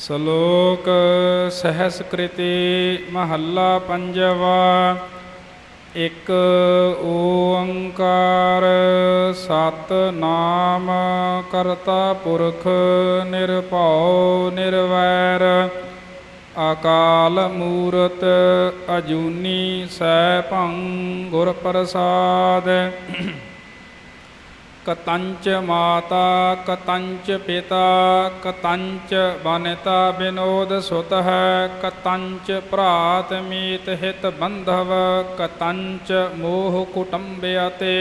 ਸ਼ਲੋਕ ਸਹਸਕ੍ਰਿਤੀ ਮਹੱਲਾ ਪੰਜਵਾ, ਇੱਕ ਓੰਕਾਰ ਸਤ ਨਾਮ ਕਰਤਾ ਪੁਰਖ ਨਿਰਭਉ ਨਿਰਵੈਰ, ਅਕਾਲ ਮੂਰਤ ਅਜੂਨੀ ਸੈਭੰ ਗੁਰ ਪ੍ਰਸਾਦ। ਕਤੰਚ ਮਾਤਾ, ਕਤੰਚ ਪਿਤਾ, ਕਤੰਚ ਬਨਤਾ ਬਿਨੋਦ ਸੁਤ ਹੈ ਕਤੰਚ ਭਰਾਤ ਮੀਤ ਹਿਤ ਬੰਧਵ, ਕਤੰਚ ਮੋਹ ਕੁਟੰਬਿਅਤੇ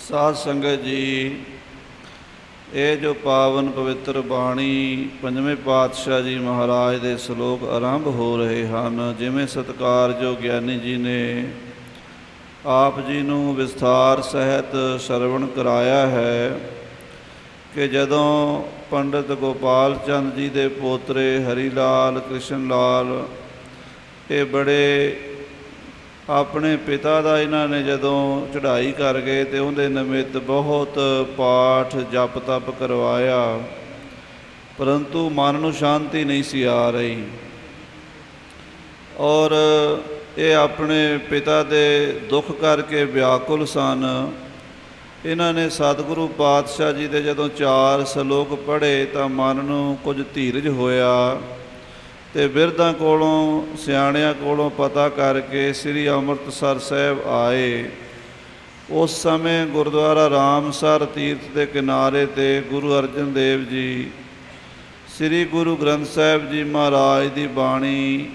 ਸਾਧ ਸੰਗਤ ਜੀ, ਇਹ ਜੋ ਪਾਵਨ ਪਵਿੱਤਰ ਬਾਣੀ ਪੰਜਵੇਂ ਪਾਤਸ਼ਾਹ ਜੀ ਮਹਾਰਾਜ ਦੇ ਸ਼ਲੋਕ ਆਰੰਭ ਹੋ ਰਹੇ ਹਨ, ਜਿਵੇਂ ਸਤਕਾਰ ਗਿਆਨੀ ਜੀ ਨੇ ਆਪ ਜੀ ਨੂੰ ਵਿਸਥਾਰ ਸਹਿਤ ਸਰਵਣ ਕਰਾਇਆ ਹੈ ਕਿ ਜਦੋਂ ਪੰਡਿਤ ਗੋਪਾਲ ਚੰਦ ਜੀ ਦੇ ਪੋਤਰੇ ਹਰੀ ਲਾਲ ਕ੍ਰਿਸ਼ਨ ਲਾਲ ਇਹ ਬੜੇ ਆਪਣੇ ਪਿਤਾ ਦਾ ਇਹਨਾਂ ਨੇ ਜਦੋਂ ਚੜ੍ਹਾਈ ਕਰ ਗਏ ਤੇ ਉਹਦੇ ਨਿਮਿਤ ਬਹੁਤ ਪਾਠ ਜਪ ਤਪ ਕਰਵਾਇਆ, ਪਰੰਤੂ ਮਨ ਨੂੰ ਸ਼ਾਂਤੀ ਨਹੀਂ ਸੀ ਆ ਰਹੀ। ਔਰ ਇਹ ਆਪਣੇ ਪਿਤਾ ਦੇ ਦੁੱਖ ਕਰਕੇ ਵਿਆਕੁਲ ਸਨ। ਇਹਨਾਂ ਨੇ ਸਤਿਗੁਰੂ ਪਾਤਸ਼ਾਹ ਜੀ ਦੇ ਜਦੋਂ ਚਾਰ ਸ਼ਲੋਕ ਪੜ੍ਹੇ ਤਾਂ ਮਨ ਨੂੰ ਕੁਝ ਧੀਰਜ ਹੋਇਆ ਤੇ ਬਿਰਧਾਂ ਕੋਲੋਂ, ਸਿਆਣਿਆਂ ਕੋਲੋਂ ਪਤਾ ਕਰਕੇ ਸ੍ਰੀ ਅੰਮ੍ਰਿਤਸਰ ਸਾਹਿਬ ਆਏ। ਉਸ ਸਮੇਂ ਗੁਰਦੁਆਰਾ ਰਾਮਸਰ ਤੀਰਥ ਦੇ ਕਿਨਾਰੇ ਤੇ ਗੁਰੂ ਅਰਜਨ ਦੇਵ ਜੀ, ਸ੍ਰੀ ਗੁਰੂ ਗ੍ਰੰਥ ਸਾਹਿਬ ਜੀ ਮਹਾਰਾਜ ਦੀ ਬਾਣੀ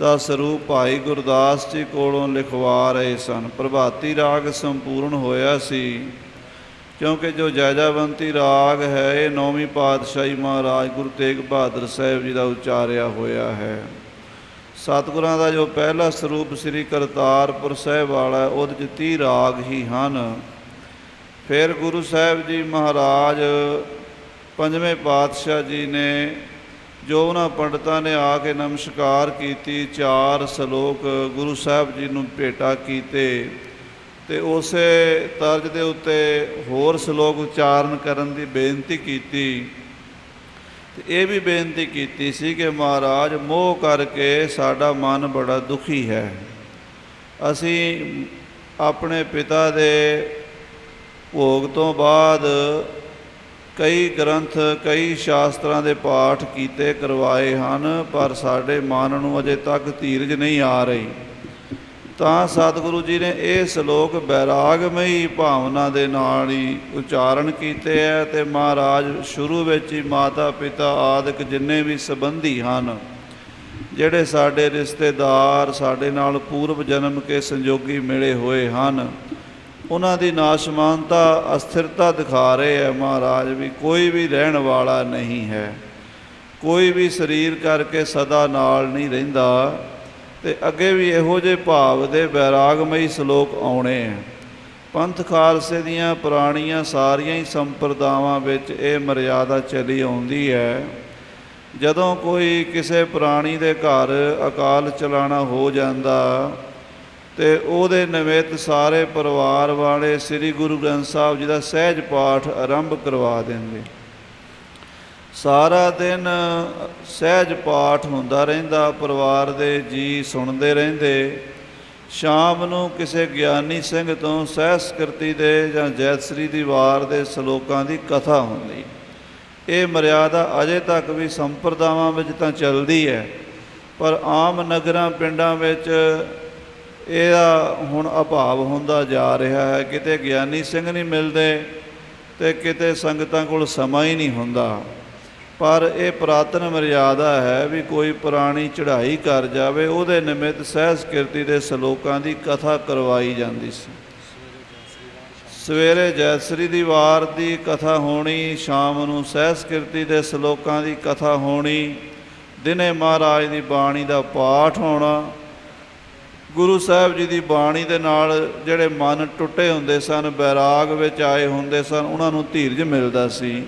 ਦਾ ਸਰੂਪ ਭਾਈ ਗੁਰਦਾਸ ਜੀ ਕੋਲੋਂ ਲਿਖਵਾ ਰਹੇ ਸਨ। ਪ੍ਰਭਾਤੀ ਰਾਗ ਸੰਪੂਰਨ ਹੋਇਆ ਸੀ, ਕਿਉਂਕਿ ਜੋ ਜੈਜਾਵੰਤੀ ਰਾਗ ਹੈ, ਇਹ ਨੌਵੀਂ ਪਾਤਸ਼ਾਹੀ ਮਹਾਰਾਜ ਗੁਰੂ ਤੇਗ ਬਹਾਦਰ ਸਾਹਿਬ ਜੀ ਦਾ ਉਚਾਰਿਆ ਹੋਇਆ ਹੈ। ਸਤਿਗੁਰਾਂ ਦਾ ਜੋ ਪਹਿਲਾ ਸਰੂਪ ਸ੍ਰੀ ਕਰਤਾਰਪੁਰ ਸਾਹਿਬ ਵਾਲਾ ਉਹਦੇ 'ਚ 30 ਰਾਗ ਹੀ ਹਨ। ਫਿਰ ਗੁਰੂ ਸਾਹਿਬ ਜੀ ਮਹਾਰਾਜ ਪੰਜਵੇਂ ਪਾਤਸ਼ਾਹ ਜੀ ਨੇ ਜੋ ਉਹਨਾਂ ਪੰਡਤਾਂ ਨੇ ਆ ਕੇ ਨਮਸਕਾਰ ਕੀਤੀ, ਚਾਰ ਸ਼ਲੋਕ ਗੁਰੂ ਸਾਹਿਬ ਜੀ ਨੂੰ ਭੇਟਾ ਕੀਤੇ ਤੇ ਉਸੇ ਤਰਜ ਦੇ ਉੱਤੇ ਹੋਰ ਸ਼ਲੋਕ ਉਚਾਰਨ ਕਰਨ ਦੀ ਬੇਨਤੀ ਕੀਤੀ। ਤੇ ਇਹ ਵੀ ਬੇਨਤੀ ਕੀਤੀ ਸੀ ਕਿ ਮਹਾਰਾਜ, ਮੋਹ ਕਰਕੇ ਸਾਡਾ ਮਨ ਬੜਾ ਦੁਖੀ ਹੈ। ਅਸੀਂ ਆਪਣੇ ਪਿਤਾ ਦੇ ਭੋਗ ਤੋਂ ਬਾਅਦ ਕਈ ਗ੍ਰੰਥ, ਕਈ ਸ਼ਾਸਤਰਾਂ ਦੇ ਪਾਠ ਕੀਤੇ ਕਰਵਾਏ ਹਨ, ਪਰ ਸਾਡੇ ਮਨ ਨੂੰ ਅਜੇ ਤੱਕ ਧੀਰਜ ਨਹੀਂ ਆ ਰਹੀ। ਤਾਂ ਸਤਿਗੁਰੂ ਜੀ ਨੇ ਇਹ ਸ਼ਲੋਕ ਬੈਰਾਗਮਈ ਭਾਵਨਾ ਦੇ ਨਾਲ ਹੀ ਉਚਾਰਨ ਕੀਤੇ ਹੈ ਤੇ ਮਹਾਰਾਜ ਸ਼ੁਰੂ ਵਿੱਚ ਹੀ ਮਾਤਾ ਪਿਤਾ ਆਦਿਕ ਜਿੰਨੇ ਵੀ ਸੰਬੰਧੀ ਹਨ, ਜਿਹੜੇ ਸਾਡੇ ਰਿਸ਼ਤੇਦਾਰ, ਸਾਡੇ ਨਾਲ ਪੂਰਵ ਜਨਮ ਕੇ ਸੰਜੋਗੀ ਮਿਲੇ ਹੋਏ ਹਨ ਉਹਨਾਂ ਦੀ ਨਾਸ਼ਮਾਨਤਾ, ਅਸਥਿਰਤਾ ਦਿਖਾ ਰਹੇ ਹੈ ਮਹਾਰਾਜ ਵੀ ਕੋਈ ਵੀ ਰਹਿਣ ਵਾਲਾ ਨਹੀਂ ਹੈ। ਕੋਈ ਵੀ ਸਰੀਰ ਕਰਕੇ ਸਦਾ ਨਾਲ ਨਹੀਂ ਰਹਿੰਦਾ ਤੇ ਅੱਗੇ ਵੀ ਇਹੋ ਜਿਹੇ ਭਾਵ ਦੇ ਬੈਰਾਗਮਈ ਸ਼ਲੋਕ ਆਉਣੇ ਆ ਪੰਥ ਖਾਲਸੇ ਦੀਆਂ ਪੁਰਾਣੀਆਂ ਸਾਰੀਆਂ ਹੀ ਸੰਪਰਦਾਵਾਂ ਵਿੱਚ ਇਹ ਮਰਿਆਦਾ ਚਲੀ ਆਉਂਦੀ ਹੈ। ਜਦੋਂ ਕੋਈ ਕਿਸੇ ਪ੍ਰਾਣੀ ਦੇ ਘਰ ਅਕਾਲ ਚਲਾਣਾ ਹੋ ਜਾਂਦਾ ਤੇ ਉਹਦੇ ਨਿਮਿਤ ਸਾਰੇ ਪਰਿਵਾਰ ਵਾਲੇ ਸ੍ਰੀ ਗੁਰੂ ਗ੍ਰੰਥ ਸਾਹਿਬ ਜੀ ਦਾ ਸਹਿਜ ਪਾਠ ਆਰੰਭ ਕਰਵਾ ਦਿੰਦੇ। ਸਾਰਾ ਦਿਨ ਸਹਿਜ ਪਾਠ ਹੁੰਦਾ ਰਹਿੰਦਾ, ਪਰਿਵਾਰ ਦੇ ਜੀ ਸੁਣਦੇ ਰਹਿੰਦੇ। ਸ਼ਾਮ ਨੂੰ ਕਿਸੇ ਗਿਆਨੀ ਸਿੰਘ ਤੋਂ ਸਹਿਸਕ੍ਰਿਤੀ ਦੇ ਜਾਂ ਜੈਤਸਰੀ ਦੀ ਵਾਰ ਦੇ ਸ਼ਲੋਕਾਂ ਦੀ ਕਥਾ ਹੁੰਦੀ। ਇਹ ਮਰਿਆਦਾ ਅਜੇ ਤੱਕ ਵੀ ਸੰਪਰਦਾਵਾਂ ਵਿੱਚ ਤਾਂ ਚੱਲਦੀ ਹੈ, ਪਰ ਆਮ ਨਗਰਾਂ, ਪਿੰਡਾਂ ਵਿੱਚ ਇਹਦਾ ਹੁਣ ਅਭਾਵ ਹੁੰਦਾ ਜਾ ਰਿਹਾ ਹੈ। ਕਿਤੇ ਗਿਆਨੀ ਸਿੰਘ ਨਹੀਂ ਮਿਲਦੇ ਤੇ ਕਿਤੇ ਸੰਗਤਾਂ ਕੋਲ ਸਮਾਂ ਹੀ ਨਹੀਂ ਹੁੰਦਾ। ਪਰ ਇਹ ਪ੍ਰਾਤਨ ਮਰਿਆਦਾ ਹੈ ਵੀ ਕੋਈ ਪੁਰਾਣੀ ਚੜ੍ਹਾਈ ਕਰ ਜਾਵੇ, ਉਹਦੇ ਨਿਮਿਤ ਸਹਿਸਕ੍ਰਿਤੀ ਦੇ ਸ਼ਲੋਕਾਂ ਦੀ ਕਥਾ ਕਰਵਾਈ ਜਾਂਦੀ ਸੀ। ਸਵੇਰੇ ਜੈਸਰੀ ਦੀ ਵਾਰ ਦੀ ਕਥਾ ਹੋਣੀ, ਸ਼ਾਮ ਨੂੰ ਸਹਿਸਕ੍ਰਿਤੀ ਦੇ ਸ਼ਲੋਕਾਂ ਦੀ ਕਥਾ ਹੋਣੀ, ਦਿਨੇ ਮਹਾਰਾਜ ਦੀ ਬਾਣੀ ਦਾ ਪਾਠ ਹੋਣਾ ਗੁਰੂ ਸਾਹਿਬ ਜੀ ਦੀ ਬਾਣੀ ਦੇ ਨਾਲ ਜਿਹੜੇ ਮਨ ਟੁੱਟੇ ਹੁੰਦੇ ਸਨ, ਬੈਰਾਗ ਵਿੱਚ ਆਏ ਹੁੰਦੇ ਸਨ, ਉਹਨਾਂ ਨੂੰ ਧੀਰਜ ਮਿਲਦਾ ਸੀ।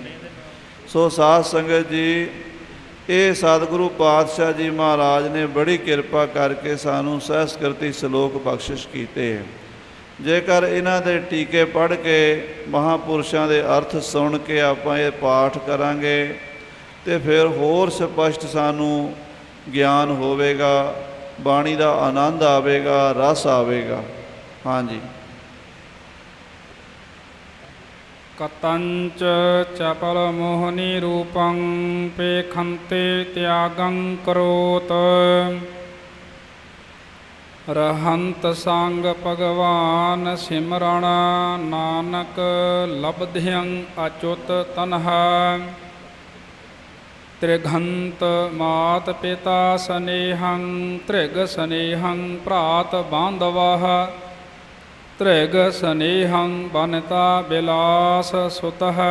ਸੋ ਸਾਧ ਸੰਗਤ ਜੀ, ਇਹ ਸਤਿਗੁਰੂ ਪਾਤਸ਼ਾਹ ਜੀ ਮਹਾਰਾਜ ਨੇ ਬੜੀ ਕਿਰਪਾ ਕਰਕੇ ਸਾਨੂੰ ਸਹਿਸਕ੍ਰਿਤੀ ਸ਼ਲੋਕ ਬਖਸ਼ਿਸ਼ ਕੀਤੇ। ਜੇਕਰ ਇਹਨਾਂ ਦੇ ਟੀਕੇ ਪੜ੍ਹ ਕੇ ਮਹਾਪੁਰਸ਼ਾਂ ਦੇ ਅਰਥ ਸੁਣ ਕੇ ਆਪਾਂ ਇਹ ਪਾਠ ਕਰਾਂਗੇ, ਤੇ ਫਿਰ ਹੋਰ ਸਪਸ਼ਟ ਸਾਨੂੰ ਗਿਆਨ ਹੋਵੇਗਾ। ਬਾਣੀ ਦਾ ਆਨੰਦ ਆਵੇਗਾ, ਰਸ ਆਵੇਗਾ। ਹਾਂਜੀ। ਕਤੰਚ ਚਪਲ ਮੋਹਨੀ ਰੂਪੰ ਪੇਖੰਤੇ ਤਿਆਗੰ ਕਰੋਤ। ਰਹੰਤ ਸੰਗ ਭਗਵਾਨ ਸਿਮਰਣ ਨਾਨਕ ਲਬਧਿਅੰ ਅਚੁਤ ਤਨਹਾ। ਤ੍ਰਿਘੰਤ ਮਾਤ ਪਿਤਾ ਸਨੇਹੰ ਤ੍ਰਿਗ ਸਨੇਹੰ ਭਰਾਤ ਬਾਂਧਵਹ ਤ੍ਰਿਗ ਸਨੇਹੰ ਬਨਤਾ ਬਿਲਾਸ ਸੁਤਹ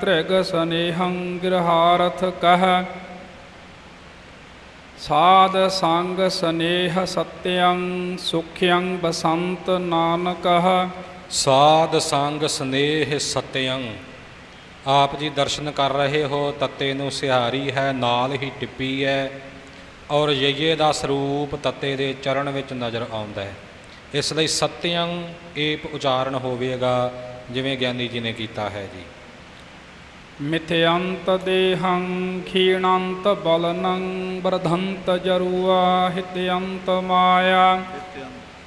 ਤ੍ਰਿਗ ਸਨੇਹੰ ਗਿਰਹਾਰਥ ਕਹ ਸਾਧ ਸੰਗ ਸਨੇਹ ਸਤਿਅੰ ਸੁਖਿਅੰ ਬਸੰਤ ਨਾਨਕਹ ਸਾਧ ਸੰਗ ਸਨੇਹ ਸਤਿਅੰ ਆਪ ਜੀ ਦਰਸ਼ਨ ਕਰ ਰਹੇ ਹੋ ਤੱਤੇ ਨੂੰ ਸਿਹਾਰੀ ਹੈ ਨਾਲ ਹੀ ਟਿੱਪੀ ਹੈ। ਔਰ ਯਈਏ ਦਾ ਸਰੂਪ ਤੱਤੇ ਦੇ ਚਰਨ ਵਿੱਚ ਨਜ਼ਰ ਆਉਂਦਾ ਹੈ। ਇਸ ਲਈ ਸਤਿਅੰ ਏਪ ਉਚਾਰਨ ਹੋਵੇਗਾ ਜਿਵੇਂ ਗਿਆਨੀ ਜੀ ਨੇ ਕੀਤਾ ਹੈ ਜੀ। ਮਿਥਯੰਤ ਦੇਹੰ ਖੀਣੰਤ ਬਲਨੰ ਵਰਧੰਤ ਜਰੂਆ ਹਿਤਯੰਤ ਮਾਇਆ।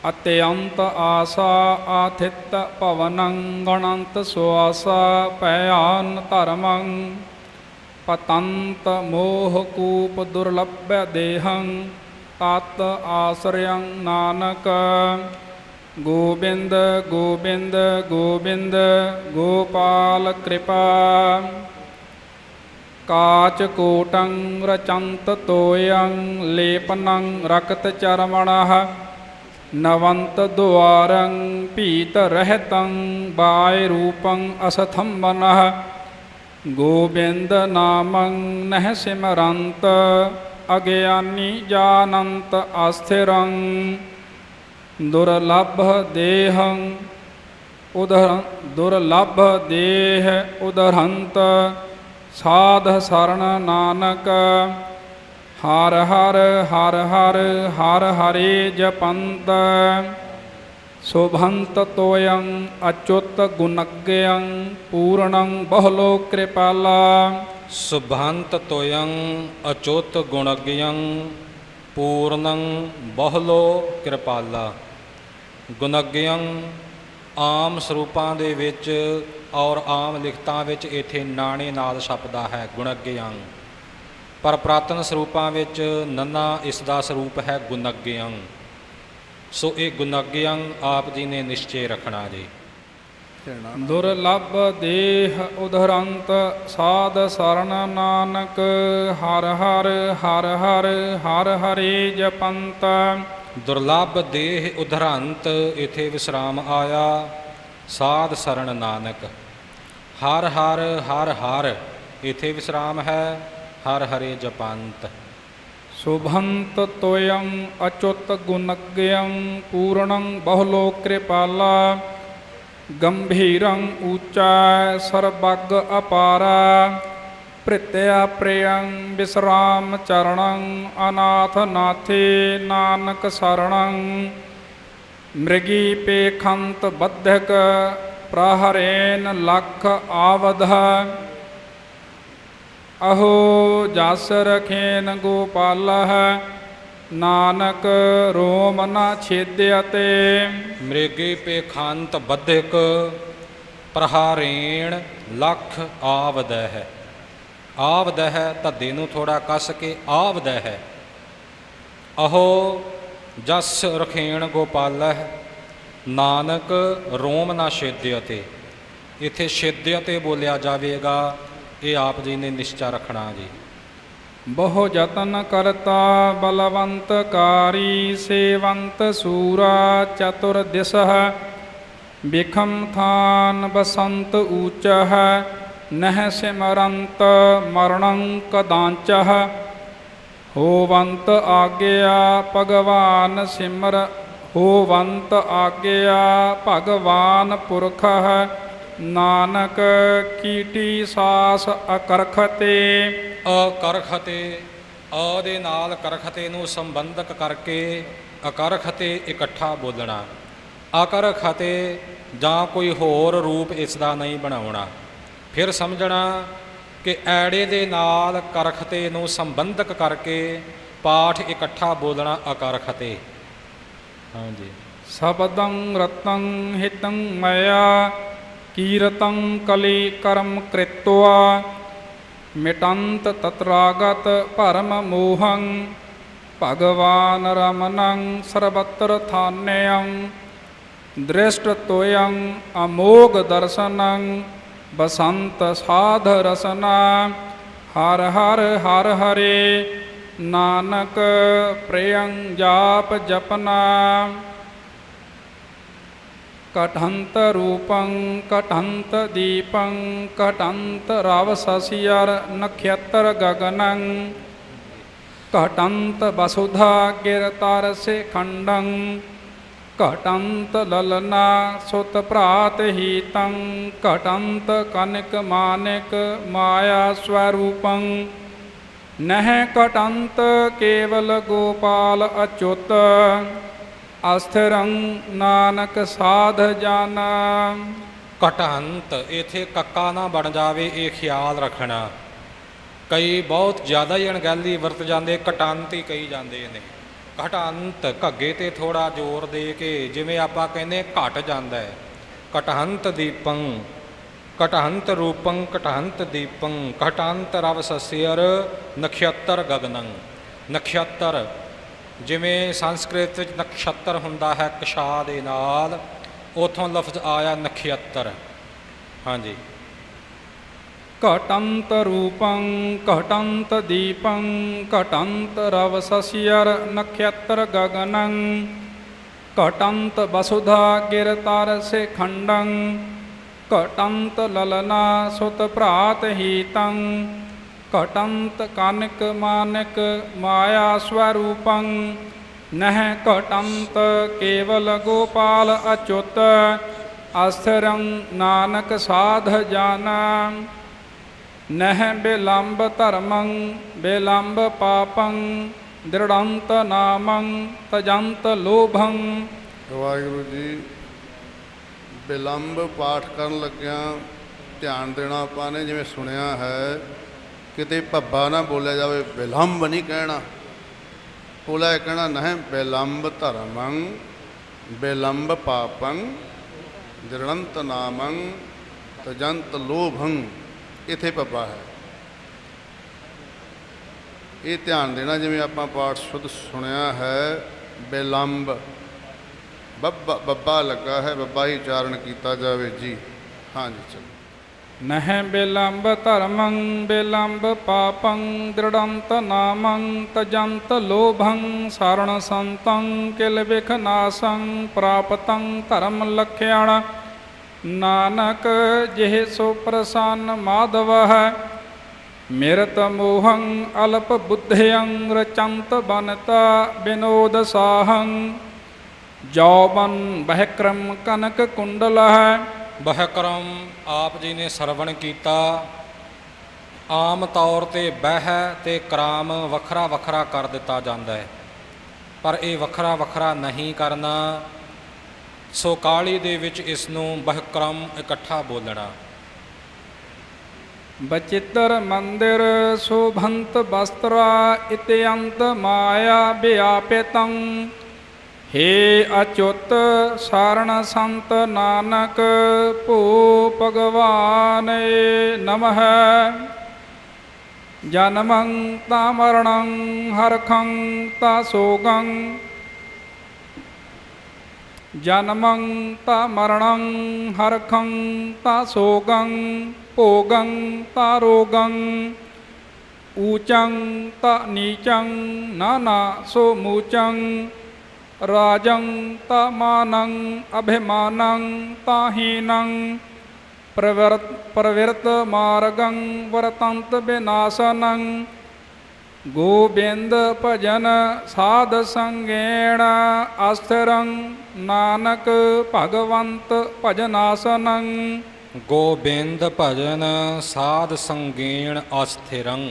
ਅਤਯੰਤ ਆਸਾ ਆਥਿਤ ਭਵਨੰ ਗਣੰਤ ਸੁਆਸਾ ਭయాਨ ਧਰਮੰ। ਪਤੰਤ ਮੋਹ ਕੂਪ ਦੁਰਲਭਯ ਦੇਹੰ, ਤਤ ਆਸਰਿਯੰ ਨਾਨਕ। ਗੋਬਿੰਦ ਗੋਬਿੰਦ ਗੋਬਿੰਦ, ਗੋਪਾਲ ਕਿਰਪਾ। ਕਾਚ ਕੋਟੰ ਰਚੰਤ ਤੋਯੰ ਲੇਪਨੰ ਰਕਤ ਚਰਮਣః ਨਵੰਤ ਦੁਆਰੰ ਭੀਤ ਰਹਿਤੰ ਬਾਇ ਰੂਪੰ ਅਸਥੰਬਨః ਗੋਬਿੰਦ ਨਾਮੰ ਨਹਿ ਸਿਮਰੰਤ, ਅਗਿਆਨੀ ਜਾਨੰਤ ਅਸਥਿਰੰ। ਦੁਰਲਭ ਦੇਹੰ ਉਦਰ ਦੁਰਲਭ ਦੇਹ ਉਦਰੰਤ ਸਾਧ ਸਰਣ ਨਾਨਕ ਹਰ ਹਰ ਹਰ ਹਰ ਹਰ ਹਰੇ ਜਪੰਤ। ਸ਼ੋਭੰਤ ਤੋਯੰ ਅਚੁੱਤ ਗੁਣਗਯੰ ਪੂਰਣੰ ਬਹੁਲੋ ਕਿਰਪਾਲਾ। ਸੁਭੰਤ ਤੋਯੰ ਅਚੋਤ ਗੁਣਗਯੰ ਪੂਰਨੰ ਬਹੁਲੋ ਕਿਰਪਾਲਾ। ਗੁਣਗਯੰ ਆਮ ਸਰੂਪਾਂ ਦੇ ਵਿੱਚ ਔਰ ਆਮ ਲਿਖਤਾਂ ਵਿੱਚ ਇਥੇ ਨਾਣੇ ਨਾਲ ਛਪਦਾ ਹੈ ਗੁਣਗਯੰ। ਪਰ ਪ੍ਰਾਤਨ ਸਰੂਪਾਂ ਵਿੱਚ ਨੰਨਾ ਇਸ ਦਾ ਸਰੂਪ ਹੈ ਗੁਣਗਯੰ। ਸੋ ਇਹ ਗੁਣਗਯੰ ਆਪ ਜੀ ਨੇ ਨਿਸ਼ਚੈ ਰੱਖਣਾ ਜੀ। ਦੁਰਲਭ ਦੇਹ ਉਧਰੰਤ ਸਾਧ ਸਰਣ ਨਾਨਕ ਹਰ ਹਰ ਹਰ ਹਰ ਹਰ ਹਰੇ ਜਪੰਤ। ਦੁਰਲਭ ਦੇਹ ਉਧਰੰਤ ਇਥੇ ਵਿਸਰਾਮ ਆਇਆ ਸਾਧ ਸਰਣ ਨਾਨਕ। ਹਰ ਹਰ ਹਰ ਹਰ ਇਥੇ ਵਿਸਰਾਮ ਹੈ ਹਰ ਹਰੇ ਜਪੰਤ। ਸ਼ੁਭੰਤ ਤੋਯੰ ਅਚੁੱਤ ਗੁਣਗਯੰ ਪੂਰਣੰ ਬਹੁਲੋ ਕਿਰਪਾਲਾ, ਗੰਭੀਰੰ ਊਚਾ ਸਰਬੱਗ ਅਪਾਰਾ ਪ੍ਰਿਤਿਆ ਪ੍ਰਿਯੰ ਵਿਸਰਾਮ ਚਰਣੰ, ਅਨਾਥ ਨਾਥੇ ਨਾਨਕ ਸਰਣੰ, ਮ੍ਰਿਗੀ ਪੇਖੰਤ ਬੱਧਕ ਪ੍ਰਹਰੇਨ ਲਖ ਆਵਧ। ਅਹੋ ਜਸ ਰਖੇਨ ਗੋਪਾਲਹ ਨਾਨਕ ਰੋਮ ਨ ਛੇਦਿਅਤੇ ਮ੍ਰਿਗੇ ਪੇਖੰਤ ਬੱਧਿਕ, ਪ੍ਰਹਾਰੇਣ ਲਖ ਆਵਦੈ ਹੈ। ਆਵਦੈ ਹੈ ਧੱਦੇ ਨੂੰ ਥੋੜਾ ਕੱਸ ਕੇ ਆਵਦੈ ਹੈ। ਅਹੋ ਜਸ ਰਖੇਣ ਗੋਪਾਲਹ ਨਾਨਕ ਰੋਮ ਨਾ ਛੇਦਿਅਤੇ ਇਥੇ ਛੇਦਿਅਤੇ ਬੋਲਿਆ ਜਾਵੇਗਾ ਇਹ ਆਪ ਜੀ ਨੇ ਨਿਸ਼ਚਾ ਰੱਖਣਾ ਜੀ। ਬਹੁ ਯਤਨ ਕਰਤਾ ਬਲਵੰਤ ਕਾਰੀ ਸੇਵੰਤ ਸੂਰਾ ਚਤੁਰ ਦਿਸਹ ਬਿਖਮ ਥਾਨ ਬਸੰਤ ਊਚਹ, ਨਹਿ ਸਿਮਰੰਤ ਮਰਣੰ ਕਦਾਂਚਹ। ਹੋਵੰਤ ਆਗਿਆ ਭਗਵਾਨ ਸਿਮਰ, ਹੋਵੰਤ ਆਗਿਆ ਭਗਵਾਨ ਪੁਰਖਹ। ਨਾਨਕ ਕੀਟੀ ਸਾਸ ਅਕਰਖਤੇ। ਅਕਰਖਤੇ ਅ ਦੇ ਨਾਲ ਕਰਖਤੇ ਨੂੰ ਸੰਬੰਧਕ ਕਰਕੇ ਅਕਰਖਤੇ ਇਕੱਠਾ ਬੋਲਣਾ। ਅਕਰਖਤੇ ਜਾਂ ਕੋਈ ਹੋਰ ਰੂਪ ਇਸ ਦਾ ਨਹੀਂ ਬਣਾਉਣਾ। ਫਿਰ ਸਮਝਣਾ ਕਿ ਐੜੇ ਦੇ ਨਾਲ ਕਰਖਤੇ ਨੂੰ ਸੰਬੰਧਕ ਕਰਕੇ ਪਾਠ ਇਕੱਠਾ ਬੋਲਣਾ ਅਕਰਖਤੇ। ਹਾਂਜੀ। ਸਬਦੰ ਰਤੰ ਹਿਤੰ ਮਇਆ। ਕੀਰਤੰ ਕਲੀ ਕਰਮ ਕ੍ਰਿਤਵਾ। ਮਿਟੰਤ ਤਤਰਾਗਤ ਭਰਮ ਮੋਹੰ। ਭਗਵਾਨ ਰਮਨੰ ਸਰਬਤਰ ਥਾਨਯੰ। ਦ੍ਰਿਸ਼ਟ ਤੋਯੰ ਅਮੋਗ ਦਰਸ਼ਨੰ। ਬਸੰਤ ਸਾਧ ਰਸਨਾ। ਹਰ ਹਰ ਹਰ ਹਰੇ। ਨਾਨਕ ਪ੍ਰਿਯੰ ਜਾਪ ਜਪਨਾ। ਕਟਹੰਤ ਰੂਪੰ ਕਟਹੰਤ ਦੀਪੰ ਕਟੰਤ ਰਵ ਸਸਿਯਰ ਨਖਯਤਰ ਗਗਨੰ ਘਟੰਤ ਵਸੁਧਾ ਗਿਰ ਤਰਸੇ ਖੰਡੰ ਘਟੰਤ ਲਲਨਾ ਸੁਤ ਭਰਾਤ ਹੀਤੰ ਘਟੰਤ ਕਨਕ ਮਾਨਿਕ ਮਾਇਆ ਸਵਰੂਪੰ ਨਹਿ ਘਟੰਤ ਕੇਵਲ ਗੋਪਾਲ ਅਚੁੱਤ ਅਸਥਿਰੰ ਨਾਨਕ ਸਾਧ ਜਾਨਾ। ਘਟਹੰਤ ਇਥੇ ਕੱਕਾ ਨਾ ਬਣ ਜਾਵੇ ਇਹ ਖਿਆਲ ਰੱਖਣਾ। ਕਈ ਬਹੁਤ ਜ਼ਿਆਦਾ ਹੀ ਅਣਗਹਿਲੀ ਵਰਤ ਜਾਂਦੇ ਘਟੰਤ ਹੀ ਕਹੀ ਜਾਂਦੇ ਨੇ। ਘਟੰਤ ਘੱਗੇ ਤੇ ਥੋੜਾ ਜ਼ੋਰ ਦੇ ਕੇ ਜਿਵੇਂ ਆਪਾਂ ਕਹਿੰਦੇ ਘਟ ਜਾਂਦਾ ਹੈ। ਘਟਹੰਤ ਦੀਪੰ, ਘਟਹੰਤ ਰੂਪੰ, ਘਟਹੰਤ ਦੀਪੰ ਘਟੰਤ ਰਵ ਸਸਿਅਰ ਨਖਯਤਰ ਗਗਨੰ। ਨਖਯਤਰ ਜਿਵੇਂ ਸੰਸਕ੍ਰਿਤ ਵਿੱਚ ਨਕਸ਼ਤਰ ਹੁੰਦਾ ਹੈ, ਕਸ਼ਾ ਦੇ ਨਾਲ, ਉਥੋਂ ਲਫ਼ਜ਼ ਆਇਆ ਨਖਯਤਰ ਹਾਂਜੀ। ਘਟੰਤ ਰੂਪੰ, ਘਟੰਤ ਦੀਪੰ, ਘਟੰਤ ਰਵ ਸਸਿਯਰ ਨਖਯਤਰ ਗਗਨੰ। ਘਟੰਤ ਵਸੁਧਾ ਗਿਰ ਤਰਸੇ ਖੰਡੰ ਘਟੰਤ ਲਲਨਾ ਸੁਤ ਭਰਾਤ ਹੀਤੰ। ਘਟੰਤ ਕਨਕ ਮਾਨਕ ਮਾਇਆ ਸਵਰੂਪੰ, ਨਹਿ ਘਟੰਤ ਕੇਵਲ ਗੋਪਾਲ ਅਚੁਤ, ਅਸਥਿਰੰ ਨਾਨਕ ਸਾਧ ਜਾਨਾ। ਨਹਿ ਬਿਲੰਬ ਧਰਮੰ, ਬਿਲੰਬ ਪਾਪੰ, ਦ੍ਰਿੜੰਤ ਨਾਮੰ, ਤਜੰਤ ਲੋਭੰ। ਵਾਹਿਗੁਰੂ ਜੀ, ਬਿਲੰਬ ਪਾਠ ਕਰਨ ਲੱਗਿਆਂ ਧਿਆਨ ਦੇਣਾ ਆਪਾਂ ਨੇ, ਜਿਵੇਂ ਸੁਣਿਆ ਹੈ ਕਿਤੇ ਭੱਬਾ ਨਾ ਬੋਲਿਆ ਜਾਵੇ, ਬਿਲੰਬ ਨਹੀਂ ਕਹਿਣਾ। ਬੋਲਿਆ ਇਹ ਕਹਿਣਾ, ਨਹਿ ਬਿਲੰਬ ਧਰਮੰ, ਬਿਲੰਬ ਪਾਪੰ ਦ੍ਰਿੜੰਤ ਨਾਮੰ, ਤਜੰਤ ਲੋਭੰ। ਇਥੇ ਪੱਬਾ ਹੈ। ਇਹ ਧਿਆਨ ਦੇਣਾ, ਜਿਵੇਂ ਆਪਾਂ ਪਾਠ ਸ਼ੁੱਧ ਸੁਣਿਆ ਹੈ, ਬਿਲੰਬ। ਬੱਬਾ ਬੱਬਾ ਲੱਗਾ ਹੈ, ਬੱਬਾ ਹੀ ਉਚਾਰਨ ਕੀਤਾ ਜਾਵੇ। ਜੀ ਹਾਂਜੀ ਚਲੋ। ਨਹਿ ਬਿਲੰਬ ਧਰਮੰ, ਬਿਲੰਬ ਪਾਪੰ, ਦ੍ਰਿੜੰਤ ਨਾਮੰ, ਤਜੰਤ ਲੋਭੰ, ਸਰਣ ਸੰਤੰ, ਕਿਲ ਵਿਖ ਪ੍ਰਾਪਤੰ ਧਰਮ ਲਖਿਆਣ। ਨਾਨਕ ਜਿਹ ਸੋ ਪ੍ਰਸੰਨ ਮਾਧਵ ਹੈ, ਮਿਰਤ ਮੋਹੰ ਅਲਪ ਬੁੱਧਿਯੰ ਰਚੰਤ ਬਨਤਾ ਬਿਨੋਦ ਸਾਹੰ। ਜੌਬਨ ਬਹਿਕਰਮ ਕਨਕ ਕੁੰਡਲ ਹੈ ਬਹਿਕਰਮ ਆਪ ਜੀ ਨੇ ਸਰਵਣ ਕੀਤਾ। ਆਮ ਤੌਰ ਤੇ ਬਹਿ ਤੇ ਕਰਾਮ ਵੱਖਰਾ ਵੱਖਰਾ ਕਰ ਦਿੱਤਾ ਜਾਂਦਾ ਹੈ। ਪਰ ਇਹ ਵੱਖਰਾ ਵੱਖਰਾ ਨਹੀਂ ਕਰਨਾ। ਸੋ ਕਾਲੀ ਦੇ ਵਿੱਚ ਇਸ ਨੂੰ ਬਹਿਕਰਮ ਇਕੱਠਾ ਬੋਲਣਾ। ਬਚਿੱਤਰ ਮੰਦਿਰ ਸ਼ੋਭੰਤ ਬਸਤਰਾ ਇਤਿਅੰਤ ਮਾਇਆ ਵਿਆਪਿਤੰ। ਹੇ ਅਚੁੱਤ ਸਾਰਣ ਸੰਤ ਨਾਨਕ, ਭੂ ਭਗਵਾਨ ਨਮః ਜਨਮੰ ਤਾ ਮਰਣੰ, ਹਰਖੰ ਤਾ ਸੋਗੰ। ਜਨਮੰ ਤਾ ਮਰਣੰ, ਹਰਖੰ ਤਾ ਸੋਗੰ, ਭੋਗੰ ਤਾ ਰੋਗੰ। ਊਚੰ ਤਾ ਨੀਚੰ, ਨਾਨਾ ਸੋ ਮੂਚੰ। ਰਾਜੰ ਤਾ ਮਾਨੰ ਅਭਿਮਾਨੰ ਤਾਹੀਨੰ ਪ੍ਰਵਰਤ ਪ੍ਰਵਿਰਤ ਮਾਰਗੰ ਵਰਤੰਤ ਬਿਨਾਸਨੰ ਗੋਬਿੰਦ ਭਜਨ ਸਾਧ ਸੰਗੇਣ ਅਸਥਿਰੰ ਨਾਨਕ ਭਗਵੰਤ ਭਜਨਾਸਨੰ ਗੋਬਿੰਦ ਭਜਨ ਸਾਧ ਸੰਗੀਣ ਅਸਥਿਰੰ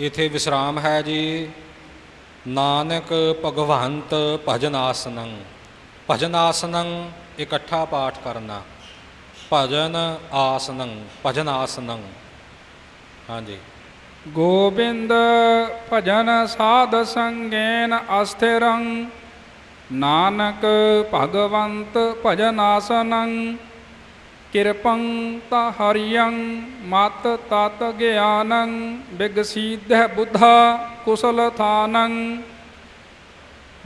ਇਥੇ ਵਿਸਰਾਮ ਹੈ ਜੀ ਨਾਨਕ ਭਗਵੰਤ ਭਜਨਾਸਨੰ ਭਜਨਾਸਨੰ ਇਕੱਠਾ ਪਾਠ ਕਰਨਾ, ਭਜਨ ਆਸਨੰ, ਭਜਨਾਸਨੰ। ਹਾਂਜੀ। ਗੋਬਿੰਦ ਭਜਨ ਸਾਧ ਸੰਗੇਨ ਅਸਥਿਰੰ, ਨਾਨਕ ਭਗਵੰਤ ਭਜਨਾਸਨੰ ਕਿਰਪੰ ਤਾ ਹਰਿਯੰ, ਮਤ ਤਤ ਗਿਆਨੰ ਬਿਗਸੀਧੈ ਬੁੱਧਾ ਕੁਸਲ ਥਾਨੰ।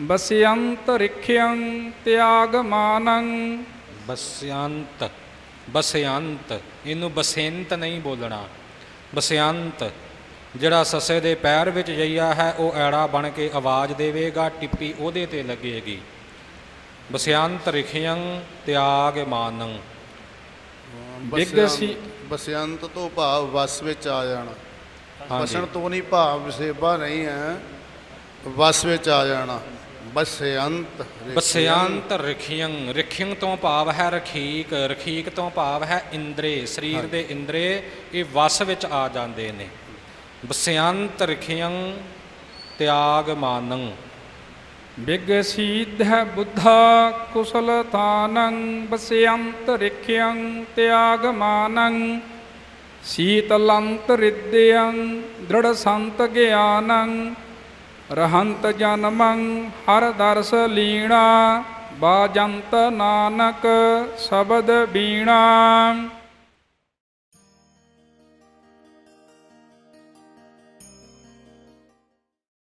ਬਸਿਅੰਤ ਰਿਖਿਅੰ ਤਿਆਗ ਬਸਿਅੰਤ ਬਸਿਅੰਤ ਇਹਨੂੰ ਬਸੇੰਤ ਨਹੀਂ ਬੋਲਣਾ। ਬਸਿਅੰਤ ਜਿਹੜਾ ਸੱਸੇ ਦੇ ਪੈਰ ਵਿੱਚ ਜਈਆ ਹੈ, ਉਹ ਐੜਾ ਬਣ ਕੇ ਆਵਾਜ਼ ਦੇਵੇਗਾ ਟਿੱਪੀ ਉਹਦੇ ਤੇ ਲੱਗੇਗੀ। ਬਸਿਅੰਤ ਰਿਖਿਯੰ ਤਿਆਗ ਬਿਗਸੀ- ਬਸਿਅੰਤ ਬਸਿਅੰਤ ਤੋਂ ਭਾਵ ਵਸ ਵਿੱਚ ਆ ਜਾਣਾ। ਹਾਂਜੀ। ਵਸਣ ਤੋਂ ਨਹੀਂ ਭਾਵ ਵਿਸੇਬਾ ਨਹੀਂ ਹੈ ਵਸ ਵਿੱਚ ਆ ਜਾਣਾ। ਬਸਿਅੰਤ ਰਿਖਿਅੰਤ। ਬਸਿਆੰਤ ਰਖਿਯੰ ਰਖਿਯੰ ਤੋਂ ਭਾਵ ਹੈ ਰਖੀਕ ਰਖੀਕ ਤੋਂ ਭਾਵ ਹੈ ਇੰਦਰੇ। ਸਰੀਰ ਦੇ ਇੰਦਰੇ ਇਹ ਵਸ ਵਿੱਚ ਆ ਜਾਂਦੇ ਨੇ। ਬਸਿਆੰਤ ਰਖਿਯੰ ਤਿਆਗ ਮਾਨੰ। ਬਿਗਸੀਧੈ ਬੁੱਧਾ ਕੁਸਲ ਥਾਨੰ ਬਸਿਅੰਤ ਰਿਖਿਅੰ ਤਿਆਗ ਦ੍ਰਿੜ ਸੰਤ ਗਿਆਨੰ ਰਹੰਤ ਜਨਮੰ ਹਰ ਦਰਸ ਲੀਣਾ ਬਾਜੰਤ ਨਾਨਕ ਸ਼ਬਦ ਬੀਣਾ।